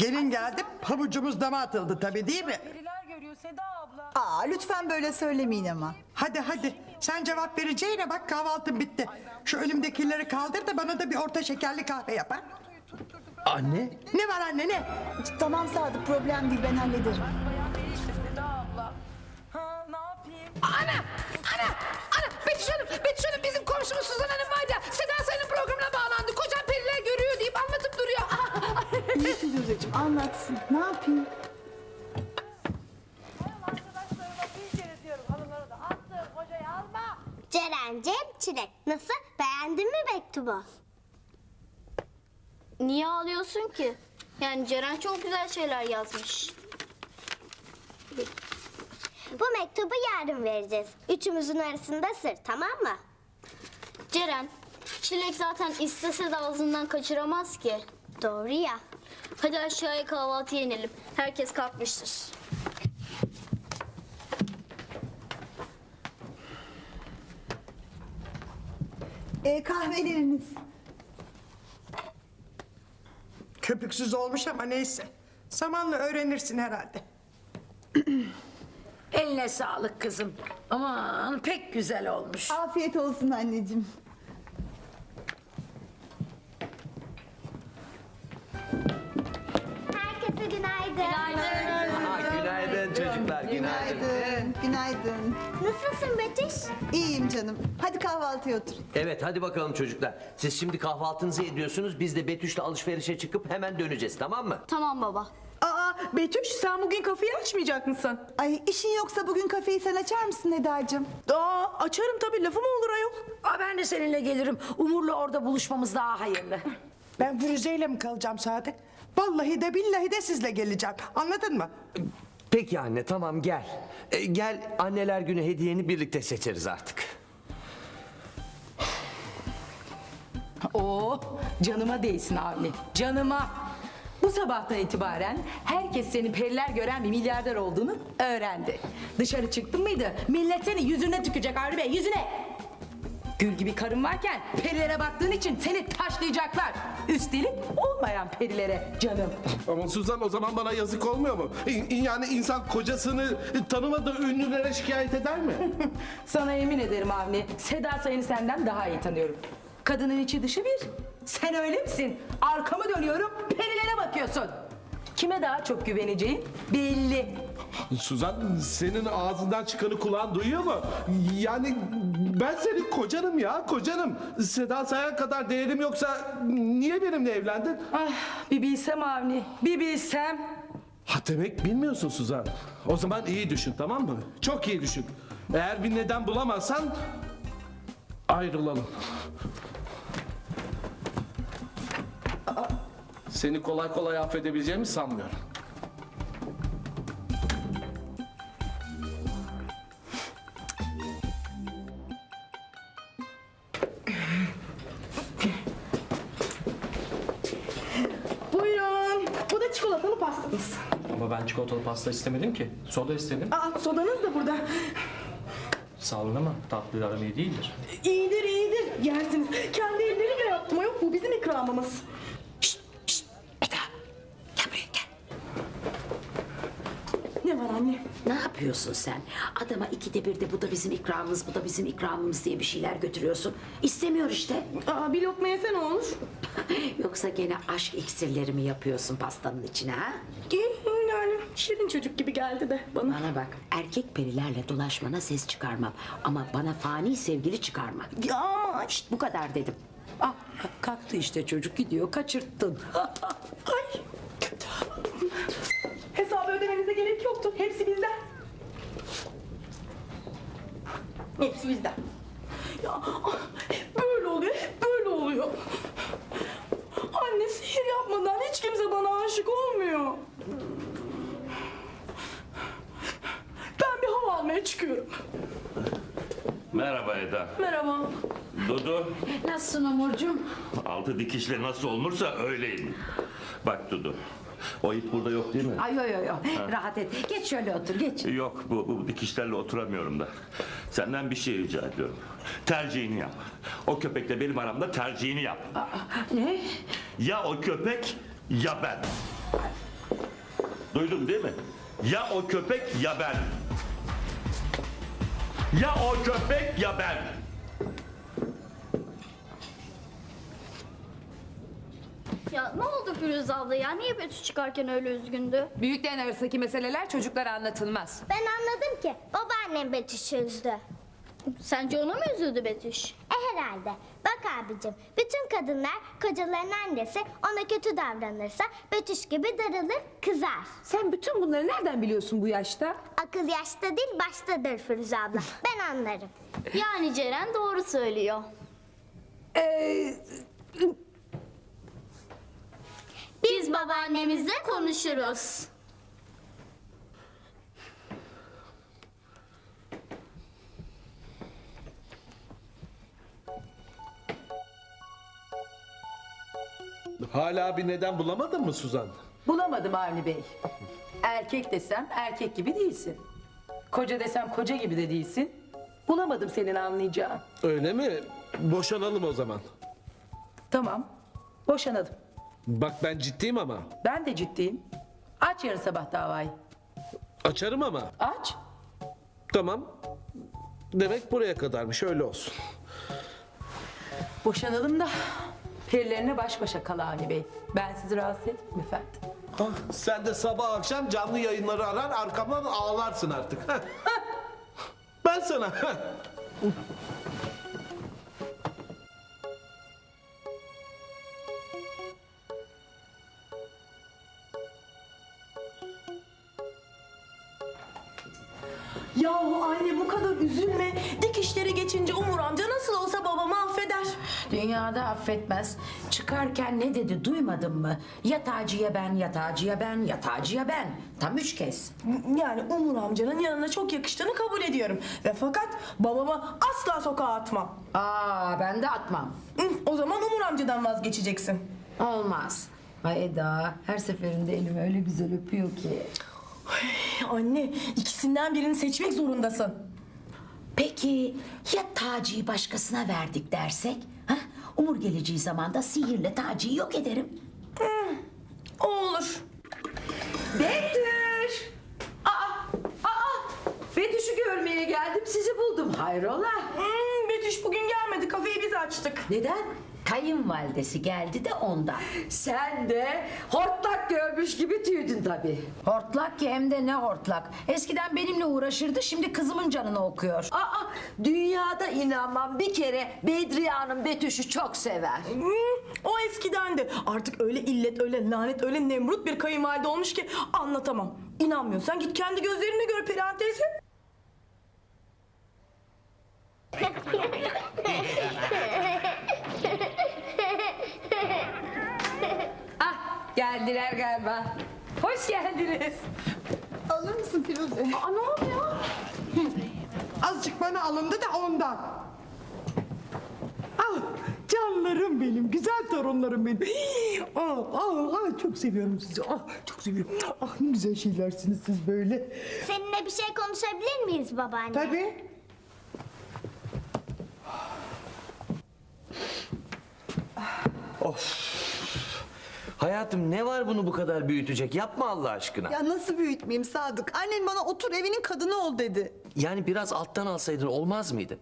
Gelin geldi pabucumuz dama atıldı tabii değil mi? Periler görüyor Seda abla. Aa lütfen böyle söylemeyin ama. Hadi hadi sen cevap vereceğine bak kahvaltın bitti. Şu önümdekileri kaldır da bana da bir orta şekerli kahve yap ha. Anne. Ne var anne ne? Tamam Sadık problem değil ben hallederim. Bayan değil işte Seda abla. Ha ne yapayım? Ana! Ana! Ana! Betüş Hanım! Betüş Hanım bizim komşumuz Suzan Hanım var ya Seda Firuzeciğim anlatsın. Ne yapayım? Arkadaşlarıma bir kere diyorum hanımlara da attığım kocayı alma. Ceren Cem Çilek. Nasıl? Beğendin mi mektubu? Niye ağlıyorsun ki? Yani Ceren çok güzel şeyler yazmış. Bu mektubu yarın vereceğiz. Üçümüzün arasında sır tamam mı? Ceren, Çilek zaten istese de ağzından kaçıramaz ki. Doğru ya. Hadi aşağıya kahvaltıya inelim. Herkes kalkmıştır. Ee, kahveleriniz. Köpüksüz olmuş ama neyse. Zamanla öğrenirsin herhalde. Eline sağlık kızım. Aman pek güzel olmuş. Afiyet olsun anneciğim. Nasılsın Betüş? İyiyim canım. Hadi kahvaltıya otur. Evet hadi bakalım çocuklar. Siz şimdi kahvaltınızı ediyorsunuz. Biz de Betüş'le alışverişe çıkıp hemen döneceğiz tamam mı? Tamam baba. Aa Betüş sen bugün kafeyi açmayacak mısın? Ay işin yoksa bugün kafeyi sen açar mısın Eda'cığım? Aa açarım tabii lafı mı olur ayol? Aa, ben de seninle gelirim. Umur'la orada buluşmamız daha hayırlı. Ben Firuze ile mi kalacağım Sadık? Vallahi de billahi de sizle geleceğim. Anladın mı? Peki anne tamam gel. Ee, gel anneler günü hediyeni birlikte seçeriz artık. Oo canıma değsin abi canıma. Bu sabahtan itibaren herkes senin periler gören bir milyarder olduğunu öğrendi. Dışarı çıktın mıydı? Millet seni yüzüne tükecek Harbi Bey yüzüne. Gül gibi karın varken perilere baktığın için seni taşlayacaklar. Üstelik olmayan perilere canım. Ama Suzan o zaman bana yazık olmuyor mu? Yani insan kocasını tanımadığı ünlülere şikayet eder mi? Sana yemin ederim Avni, Seda Sayın'ı senden daha iyi tanıyorum. Kadının içi dışı bir. Sen öyle misin? Arkamı dönüyorum, perilere bakıyorsun. Kime daha çok güveneceğin belli. Suzan senin ağzından çıkanı kulağın duyuyor mu? Yani ben senin kocanım ya kocanım. Seda Sayan kadar değerim yoksa niye benimle evlendin? Ah, bir bilsem Avni, bir bilsem. Ha demek bilmiyorsun Suzan. O zaman iyi düşün tamam mı? Çok iyi düşün. Eğer bir neden bulamazsan ayrılalım. Seni kolay kolay affedebileceğimi sanmıyorum. Pastamız. Ama ben çikolatalı pasta istemedim ki. Soda istedim. Aa, sodanız da burada. Sağ olun ama tatlı aram iyi değildir. İyidir, iyidir. Yersiniz. Kendi ellerimle yaptım. Yok, bu bizim ikramımız. Gel buraya gel. Ne var anne? Ne yapıyorsun sen? Adama ikide bir de bu da bizim ikramımız, bu da bizim ikramımız diye bir şeyler götürüyorsun. İstemiyor işte. Aa, bir lokma yesene olur. Yoksa gene aşk iksirleri mi yapıyorsun pastanın içine ha? Yani şirin çocuk gibi geldi de bana. Bana bak, erkek perilerle dolaşmana ses çıkarmam. Ama bana fani sevgili çıkarma. Ya ama Şşt, bu kadar dedim. Ah, kalktı işte çocuk gidiyor, kaçırttın. Ay. Hesabı ödemenize gerek yoktu. Hepsi bizden. Hepsi bizden. Ya ah, hep böyle oluyor, hep böyle oluyor. Anne sihir yapmadan hiç kimse bana aşık olmuyor. Ben bir hava almaya çıkıyorum. Merhaba Eda. Merhaba. Dudu, Nasılsın Umurcuğum? altı dikişle nasıl olursa öyleyim. Bak Dudu, o ip burada yok değil mi? Ay yo yo yo, rahat et. Geç şöyle otur, geç. Yok, bu, bu dikişlerle oturamıyorum da. Senden bir şey rica ediyorum. Tercihini yap. O köpekle benim aramda tercihini yap. Ne? Ya o köpek, ya ben. Duydun değil mi? Ya o köpek ya ben. Ya o köpek ya ben. Ya ne oldu Firuze abla ya? Niye Betüş çıkarken öyle üzgündü? Büyüklerin arasındaki meseleler çocuklara anlatılmaz. Ben anladım ki babaannem Betüş'ü üzdü. Sence ona mı üzüldü Betüş? Herhalde. Bak abicim bütün kadınlar kocalarının annesi ona kötü davranırsa Betüş gibi darılır kızar. Sen bütün bunları nereden biliyorsun bu yaşta? Akıl yaşta değil baştadır Firuze abla. Ben anlarım. Yani Ceren doğru söylüyor. Ee, Biz babaannemizle konuşuruz. Hala bir neden bulamadın mı Suzan? Bulamadım Avni Bey. Erkek desem erkek gibi değilsin. Koca desem koca gibi de değilsin. Bulamadım senin anlayacağın. Öyle mi? Boşanalım o zaman. Tamam. Boşanalım. Bak ben ciddiyim ama. Ben de ciddiyim. Aç yarın sabah davayı. Açarım ama. Aç. Tamam. Demek buraya kadarmış öyle olsun. Boşanalım da perilerine baş başa kal Avni Bey. Ben sizi rahatsız etmeyeyim efendim. Ah, sen de sabah akşam canlı yayınları arar arkamdan ağlarsın artık. Ben sana. Yahu anne bu kadar üzülme. Dikişleri geçince Umur Dünyada affetmez. Çıkarken ne dedi duymadın mı? Yatağcıya ben, yatağcıya ben, yatağcıya ben. Tam üç kez. Yani Umur amcanın yanına çok yakıştığını kabul ediyorum. Ve fakat babamı asla sokağa atmam. Aa ben de atmam. Hı, O zaman Umur amcadan vazgeçeceksin. Olmaz. Ay Eda her seferinde elimi öyle güzel öpüyor ki. Anne ikisinden birini seçmek zorundasın. Peki ya Taci'yi başkasına verdik dersek? Umur geleceği zaman da sihirle Taci'yi yok ederim. O olur. Betüş! Aa! Aa! Betüş'ü görmeye geldim sizi buldum. Hayrola? Hmm, Betüş bugün gelmedi kafeyi biz açtık. Neden? Kayınvalidesi geldi de ondan. Sen de hortlak görmüş gibi tüydün tabii. Hortlak ki hem de ne hortlak. Eskiden benimle uğraşırdı şimdi kızımın canını okuyor. Aa, dünyada inanmam bir kere Bedriye Hanım Betüş'ü çok sever. Hmm, o eskidendi. Artık öyle illet, öyle lanet, öyle nemrut bir kayınvalide olmuş ki anlatamam. İnanmıyorsan git kendi gözlerinle gör Perihan teyze. geldiler galiba. Hoş geldiniz. Alır mısın Firuze? Aa, ne oluyor? Azıcık bana alındı da ondan. Ah canlarım benim, güzel torunlarım benim. Ah, ah, ah, çok seviyorum sizi. Ah, çok seviyorum. Ah ne güzel şeylersiniz siz böyle. Seninle bir şey konuşabilir miyiz babaanne? Tabii. Hayatım ne var bunu bu kadar büyütecek? Yapma Allah aşkına. Ya nasıl büyütmeyeyim Sadık? Annen bana otur evinin kadını ol dedi. Yani biraz alttan alsaydın olmaz mıydı?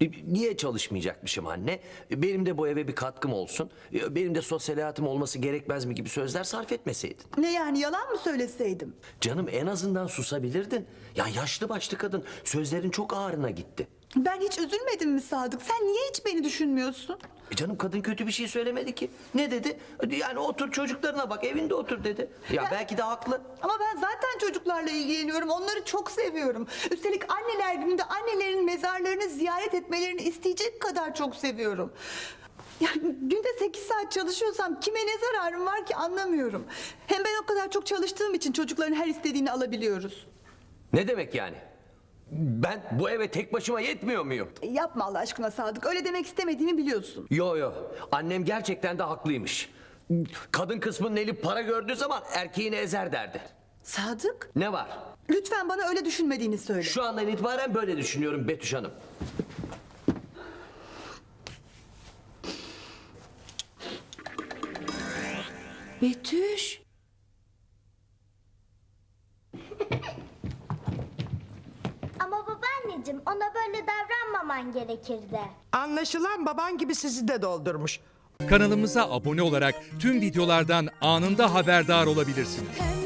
E, Niye çalışmayacakmışım anne? E, Benim de bu eve bir katkım olsun. E, Benim de sosyal hayatım olması gerekmez mi gibi sözler sarf etmeseydin. Ne yani yalan mı söyleseydim? Canım en azından susabilirdin. Ya yaşlı başlı kadın sözlerin çok ağrına gitti. Ben hiç üzülmedim mi Sadık? Sen niye hiç beni düşünmüyorsun? E canım kadın kötü bir şey söylemedi ki. Ne dedi? Yani otur çocuklarına bak evinde otur dedi. Ya, belki de haklı. Ama ben zaten çocuklarla ilgileniyorum. Onları çok seviyorum. Üstelik anneler gününde annelerin mezarlarını ziyaret etmelerini isteyecek kadar çok seviyorum. Yani günde 8 saat çalışıyorsam kime ne zararım var ki anlamıyorum. Hem ben o kadar çok çalıştığım için çocukların her istediğini alabiliyoruz. Ne demek yani? Ben bu eve tek başıma yetmiyor muyum? E, Yapma Allah aşkına Sadık. Öyle demek istemediğimi biliyorsun. Yo yo. Annem gerçekten de haklıymış. Kadın kısmının eli para gördüğü zaman erkeğini ezer derdi. Sadık, Ne var? lütfen bana öyle düşünmediğini söyle. Şu andan itibaren böyle düşünüyorum Betüş Hanım. Betüş. Ama babaanneciğim ona böyle davranmaman gerekirdi. Anlaşılan baban gibi sizi de doldurmuş. Kanalımıza abone olarak tüm videolardan anında haberdar olabilirsiniz.